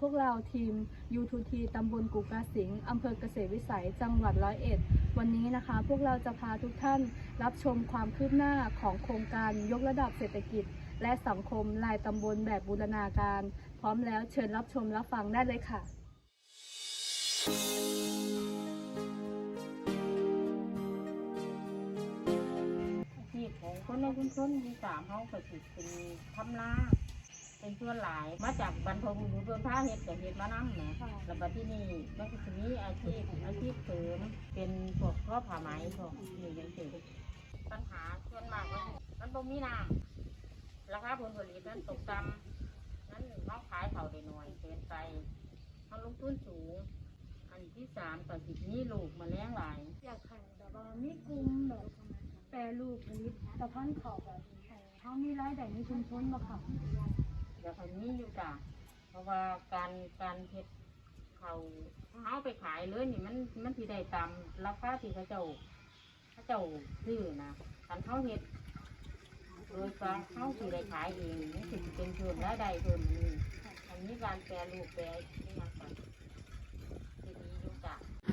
พวกเราทีม U2T ตำบลกุกาสิงห์อำเภอเกษตรวิสัย จังหวัดร้อยเอ็ด วันนี้นะคะ พวกเราจะพาทุกท่านรับชมความคืบหน้าของโครงการยกระดับเศรษฐกิจ และสังคมรายตำบลแบบบูรณาการ พร้อมแล้วเชิญรับชมรับฟังได้เลยค่ะอาชีพของคนในชุมชนมีสามเขาก็สิเป็นทำนา เป็นส่วนหลาย มาจากบรรพบุรุษโดนผ้าเห็ดกับเห็ดมะน้ำนะค่ะแล้วบัดที่นี่มันก็จะมีอาชีพอาชีพเสริมเป็นพวกครอบผ้าไหมพวกนี่ยังเสริมปัญหาส่วนมากก็คือมันบ่มีน้ำราคาผลผลิตนั้นตกต่ำนั้นน้องขายเขาได้น้อยเกินไปเขาลงทุนสูง อันที่สามก็สิมีลูกแมาแล้งหลาย อยากให้แบบว่ามีกลุ่มแบบแปรรูปผลิตสะพันธุ์เขาแบบให้เขามีรายได้ในชุมชนบ่ค่ะ เดี๋ยวเขามีอยู่จ้ะเพราะว่าการการเฮ็ดเขาเอาไปขายเลยนี่มันมันที่ได้ตามราคาที่เขาเจ้าเขาเจ้าซื้อนะคันเขาเฮ็ดโดยการเขาที่ได้ขายเองนี่ถึงเป็นส่วนรายได้ส่วนหนึงอันนี้การแปรรูปแปรนี่นะค่ะที่ดีอยู่จ้ะ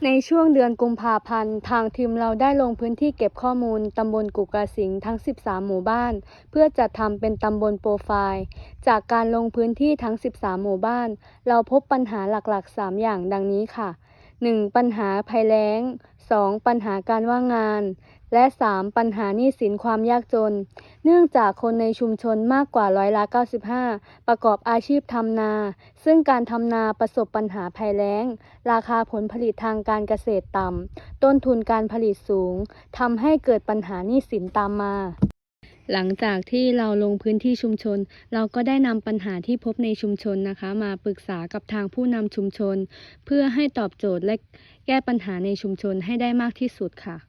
ในช่วงเดือนกุมภาพันธ์ ทางทีมเราได้ลงพื้นที่เก็บข้อมูลตำบลกุกระสิงทั้ง 13 หมู่บ้าน เพื่อจัดทำเป็นตำบลโปรไฟล์ จากการลงพื้นที่ทั้ง 13 หมู่บ้าน เราพบปัญหาหลักๆ 3 อย่างดังนี้ค่ะ 1. ปัญหาภัยแล้ง 2. ปัญหาการว่างงาน และ 3. ปัญหาหนี้สินความยากจน เนื่องจากคนในชุมชนมากกว่าร้อยละ 95 ประกอบอาชีพทำนา ซึ่งการทำนาประสบปัญหาภัยแล้ง ราคาผลผลิตทางการเกษตรต่ำ ต้นทุนการผลิตสูง ทำให้เกิดปัญหาหนี้สินตามมาหลังจากที่เราลงพื้นที่ชุมชน เราก็ได้นำปัญหาที่พบในชุมชนนะคะ มาปรึกษากับทางผู้นำชุมชน เพื่อให้ตอบโจทย์และแก้ปัญหาในชุมชนให้ได้มากที่สุดค่ะ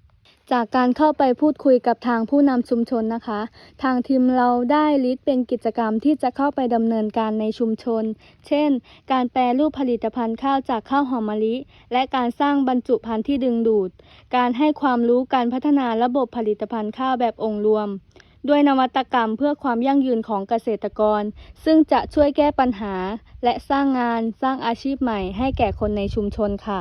จากการเข้าไปพูดคุยกับทางผู้นำชุมชนนะคะ ทางทีมเราได้ลิสต์เป็นกิจกรรมที่จะเข้าไปดำเนินการในชุมชน เช่น การแปรรูปผลิตภัณฑ์ข้าวจากข้าวหอมมะลิ และการสร้างบรรจุภัณฑ์ที่ดึงดูด การให้ความรู้การพัฒนาระบบผลิตภัณฑ์ข้าวแบบองค์รวม ด้วยนวัตกรรมเพื่อความยั่งยืนของเกษตรกร ซึ่งจะช่วยแก้ปัญหา และสร้างงานสร้างอาชีพใหม่ให้แก่คนในชุมชนค่ะ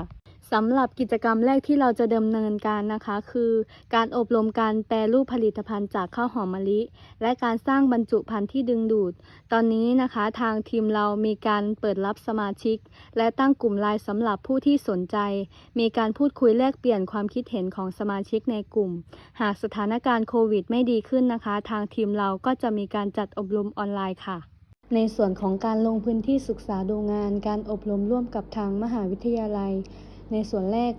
สำหรับกิจกรรมแรกที่เราจะดำเนินการนะคะ คือการอบรมการแปรรูปผลิตภัณฑ์จากข้าวหอมมะลิ และการสร้างบรรจุภัณฑ์ที่ดึงดูด ตอนนี้นะคะทางทีมเรามีการเปิดรับสมาชิก และตั้งกลุ่มไลน์สำหรับผู้ที่สนใจ มีการพูดคุยแลกเปลี่ยนความคิดเห็นของสมาชิกในกลุ่ม หากสถานการณ์โควิดไม่ดีขึ้นนะคะ ทางทีมเราก็จะมีการจัดอบรมออนไลน์ค่ะในส่วนของการลงพื้นที่ศึกษาดูงาน การอบรมร่วมกับทางมหาวิทยาลัย ในส่วนแรก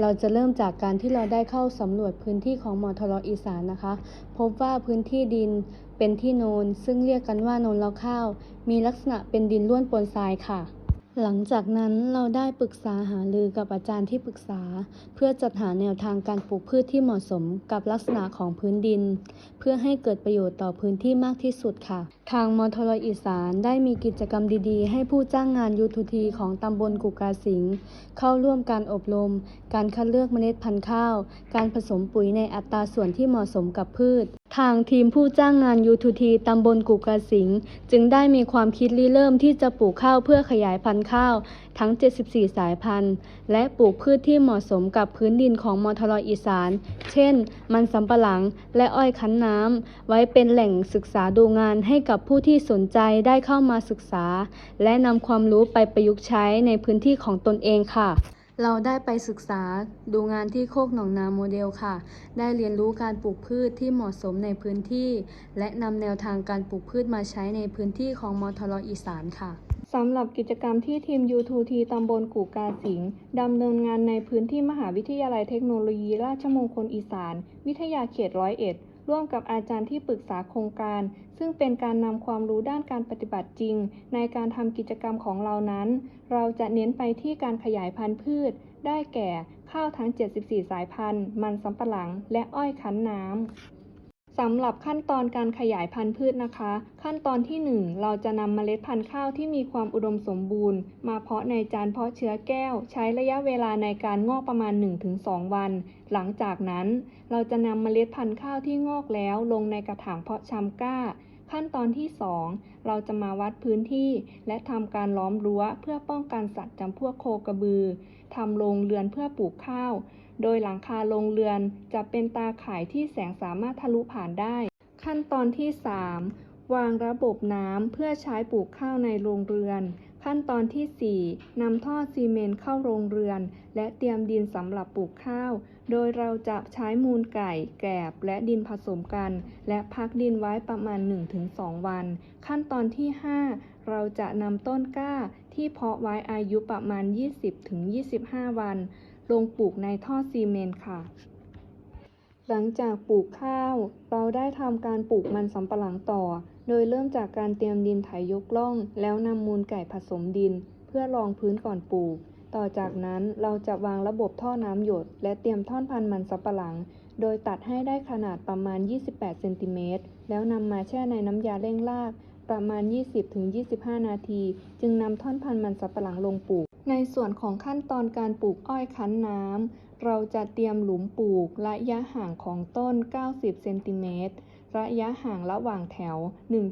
เราจะเริ่มจากการที่เราได้เข้าสำรวจพื้นที่ของมทรอีสานนะคะ พบว่าพื้นที่ดินเป็นที่โนน ซึ่งเรียกกันว่าโนนเล้าข้าว มีลักษณะเป็นดินล้วนปนทรายค่ะ หลังจากนั้นเราได้ปรึกษาหารือกับอาจารย์ที่ปรึกษา เพื่อจัดหาแนวทางการปลูกพืชที่เหมาะสมกับลักษณะของพื้นดิน เพื่อให้เกิดประโยชน์ต่อพื้นที่มากที่สุดค่ะ ทางมทรอีสานได้มีกิจกรรมดีๆ ให้ผู้จ้างงานยูทูทีของตำบลกุกาสิงเข้าร่วมการอบรม การคัดเลือกเมล็ดพันธุ์ข้าว การผสมปุ๋ยในอัตราส่วนที่เหมาะสมกับพืช ทางทีมผู้จ้างงานยูทูทีตำบลกุกาสิง จึงได้มีความคิดริเริ่มที่จะปลูกข้าวเพื่อขยายพันธุ์ข้าว ทั้ง 74 สายพันธุ์ และปลูกพืชที่เหมาะสมกับพื้นดินของมอทรอีสาน เช่น มันสำปะหลังและอ้อยคั้นน้ำ ไว้เป็นแหล่งศึกษาดูงานให้กับผู้ที่สนใจได้เข้ามาศึกษา และนำความรู้ไปประยุกต์ใช้ในพื้นที่ของตนเองค่ะ เราได้ไปศึกษาดูงานที่โคกหนองนาโมเดลค่ะ ได้เรียนรู้การปลูกพืชที่เหมาะสมในพื้นที่ และนำแนวทางการปลูกพืชมาใช้ในพื้นที่ของมทรอีสานค่ะสำหรับกิจกรรมที่ทีม U2T ตำบลกู่กาสิงดำเนินงานในพื้นที่มหาวิทยาลัยเทคโนโลยีราชมงคลอีสาน วิทยาเขตร้อยเอ็ดร่วมกับอาจารย์ที่ปรึกษาโครงการ ซึ่งเป็นการนำความรู้ด้านการปฏิบัติจริง ในการทำกิจกรรมของเรานั้น เราจะเน้นไปที่การขยายพันธุ์พืช ได้แก่ข้าวทั้ง 74 สายพันธุ์ มันสำปะหลัง และอ้อยคั้นน้ำ สำหรับขั้นตอนการขยายพันธุ์พืชนะคะ ขั้นตอนที่ 1 เราจะนำเมล็ดพันธุ์ข้าวที่มีความอุดมสมบูรณ์ มาเพาะในจานเพาะเชื้อแก้ว ใช้ระยะเวลาในการงอกประมาณ 1-2 วัน หลังจากนั้น เราจะนำเมล็ดพันธุ์ข้าวที่งอกแล้วลงในกระถางเพาะชำก้า ขั้นตอนที่ 2 เราจะมาวัดพื้นที่ และทำการล้อมรั้วเพื่อป้องกันสัตว์จำพวกโคกระบือทำโรงเรือนเพื่อปลูกข้าว โดยหลังคาโรงเรือนจะเป็นตาข่ายที่แสงสามารถทะลุผ่านได้ ขั้นตอนที่ 3 วางระบบน้ำเพื่อใช้ปลูกข้าวในโรงเรือน ขั้นตอนที่4นำท่อซีเมนต์เข้าโรงเรือน และเตรียมดินสำหรับปลูกข้าว โดยเราจะใช้มูลไก่ แกบและดินผสมกัน และพักดินไว้ประมาณ 1-2 วัน ขั้นตอนที่ 5เราจะนำต้นกล้าที่เพาะไว้อายุประมาณ 20-25 วัน ลงปลูกในท่อซีเมนต์ค่ะ หลังจากปลูกข้าว เราได้ทำการปลูกมันสำปะหลังต่อ โดยเริ่มจากการเตรียมดินไถยกล่อง แล้วนำมูลไก่ผสมดิน เพื่อรองพื้นก่อนปลูก ต่อจากนั้นเราจะวางระบบท่อน้ำหยด และเตรียมท่อนพันธุ์มันสำปะหลัง โดยตัดให้ได้ขนาดประมาณ 28 เซนติเมตร แล้วนำมาแช่ในน้ำยาเร่งรากประมาณ 20-25 นาที จึงนำท่อนพันธุ์มันสำปะหลังลงปลูก ในส่วนของขั้นตอนการปลูกอ้อยคั้นน้ำ เราจะเตรียมหลุมปลูกระยะห่างของต้น 90 เซนติเมตร ระยะห่างระหว่างแถว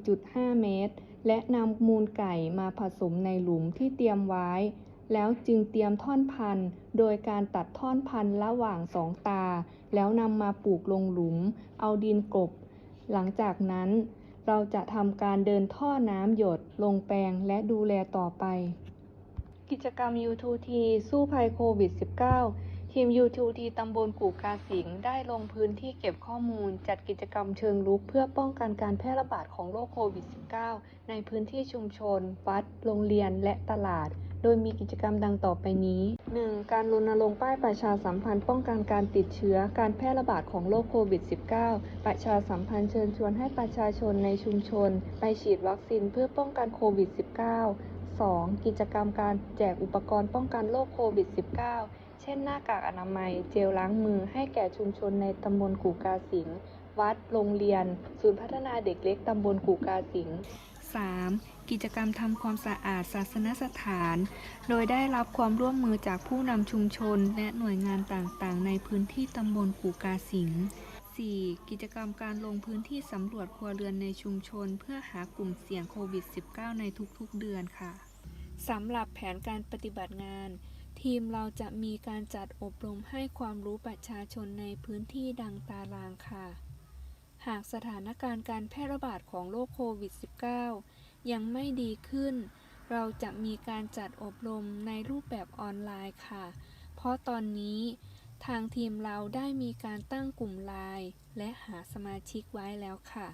1.5 เมตร และนำมูลไก่มาผสมในหลุมที่เตรียมไว้ แล้วจึงเตรียมท่อนพันธุ์ โดยการตัดท่อนพันธุ์ระหว่างสองตา แล้วนำมาปลูกลงหลุม เอาดินกลบหลังจากนั้นเราจะทำการเดินท่อน้ำหยดลงแปลงและดูแลต่อไป กิจกรรม U2T สู้ภัยโควิด -19 ทีม U2T ตำบลกู่กาสิงได้ลงพื้นที่เก็บข้อมูล จัดกิจกรรมเชิงรุกเพื่อป้องกันการแพร่ระบาดของโรคโควิด -19 ในพื้นที่ชุมชน วัด โรงเรียน และตลาด โดยมีกิจกรรมดังต่อไปนี้ 1. การรณรงค์ป้ายประชาสัมพันธ์ป้องกันการติดเชื้อ การแพร่ระบาดของโรคโควิด -19 ประชาสัมพันธ์เชิญชวนให้ประชาชนในชุมชน ไปฉีดวัคซีนเพื่อป้องกันโควิด -19 2. กิจกรรมการแจกอุปกรณ์ป้องกันโรคโควิด -19 เช่นหน้ากากอนามัย เจลล้างมือให้แก่ชุมชนในตำบลกู่กาสิง วัด โรงเรียน ศูนย์พัฒนาเด็กเล็กตำบลกู่กาสิง 3. กิจกรรมทำความสะอาดศาสนสถาน โดยได้รับความร่วมมือจากผู้นำชุมชน และหน่วยงานต่างๆ ในพื้นที่ตำบลกู่กาสิง 4. กิจกรรมการลงพื้นที่สำรวจครัวเรือนในชุมชน เพื่อหากลุ่มเสี่ยงโควิด -19 ในทุกๆเดือนค่ะ สำหรับแผนการปฏิบัติงาน ทีมเราจะมีการจัดอบรมให้ความรู้ประชาชนในพื้นที่ดังตารางค่ะ หากสถานการณ์การแพร่ระบาดของโรคโควิด -19 ยังไม่ดีขึ้น เราจะมีการจัดอบรมในรูปแบบออนไลน์ค่ะ เพราะตอนนี้ทางทีมเราได้มีการตั้งกลุ่มไลน์และหาสมาชิกไว้แล้วค่ะ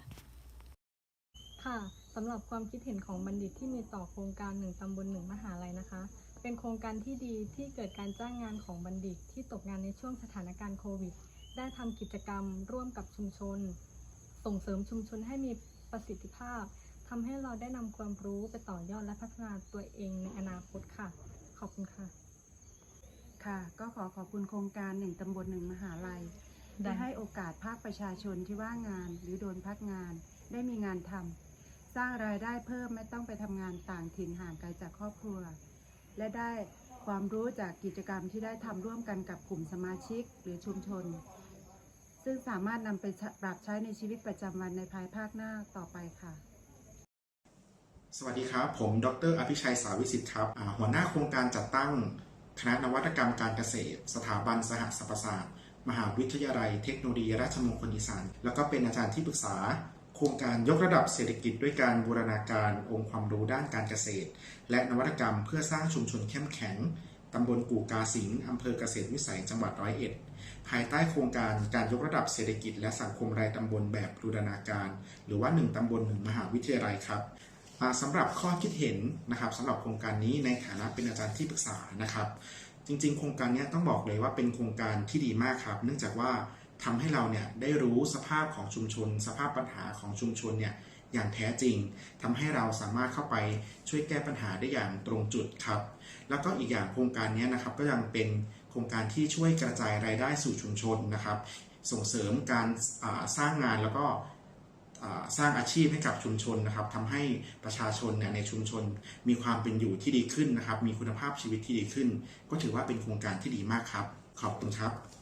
ค่ะ สำหรับความคิดเห็นของบัณฑิตที่มีต่อโครงการหนึ่งตำบลหนึ่งมหาลัยนะคะ เป็นโครงการที่ดีที่เกิดการจ้างงานของบัณฑิตที่ตกงานในช่วงสถานการณ์โควิด ได้ทำกิจกรรมร่วมกับชุมชน ส่งเสริมชุมชนให้มีประสิทธิภาพทำให้เราได้นำความรู้ไปต่อยอดและพัฒนาตัวเองในอนาคตค่ะ ขอบคุณค่ะ ค่ะ ก็ขอขอบคุณโครงการหนึ่งตำบลหนึ่งมหาลัยได้ได้ให้โอกาสภาคประชาชนที่ว่างงานหรือโดนพักงาน ได้มีงานทำ สร้างรายได้เพิ่มไม่ต้องไปทำงานต่างถิ่นห่างไกลจากครอบครัว และได้ความรู้จากกิจกรรมที่ได้ทำร่วมกันกับกลุ่มสมาชิกหรือชุมชน ซึ่งสามารถนำไปปรับใช้ในชีวิตประจำวันในภายภาคหน้าต่อไปค่ะ สวัสดีครับ ผมดรอภิชัยสาวิสิทธิ์ครับหัวหน้าโครงการจัดตั้งคณะนวัตกรรมการเกษตร สถาบันสหสรรพศาสตร์ มหาวิทยาลัยเทคโนโลยีราชมงคลอีสาน แล้วก็เป็นอาจารย์ที่ปรึกษา โครงการยกระดับเศรษฐกิจด้วยการบูรณาการองค์ความรู้ด้านการเกษตร และนวัตกรรมเพื่อสร้างชุมชนเข้มแข็งตำบลกู่กาสิงห์อำเภอเกษตรวิสัย จังหวัดร้อยเอ็ด ภายใต้โครงการการยกระดับเศรษฐกิจและสังคมรายตำบลแบบบูรณาการ หรือว่า 1 ตำบล 1 มหาวิทยาลัยครับสำหรับข้อคิดเห็นนะครับสำหรับโครงการนี้ในฐานะเป็นอาจารย์ที่ปรึกษานะครับ จริงๆ โครงการนี้ต้องบอกเลยว่าเป็นโครงการที่ดีมากครับ เนื่องจากว่า ทำให้เราเนี่ยได้รู้สภาพของชุมชน สภาพปัญหาของชุมชนเนี่ยอย่างแท้จริงทำให้เราสามารถเข้าไปช่วยแก้ปัญหาได้อย่างตรงจุดครับ แล้วก็อีกอย่างโครงการนี้นะครับก็ยังเป็นโครงการที่ช่วยกระจายรายได้สู่ชุมชนนะครับ ส่งเสริมการสร้างงานแล้วก็สร้างอาชีพให้กับชุมชนนะครับทำให้ประชาชนนในชุมชน มีความเป็นอยู่ที่ดีขึ้นนะครับ มีคุณภาพชีวิตที่ดีขึ้น ก็ถือว่าเป็นโครงการที่ดีมากครับ ขอบคุณครับ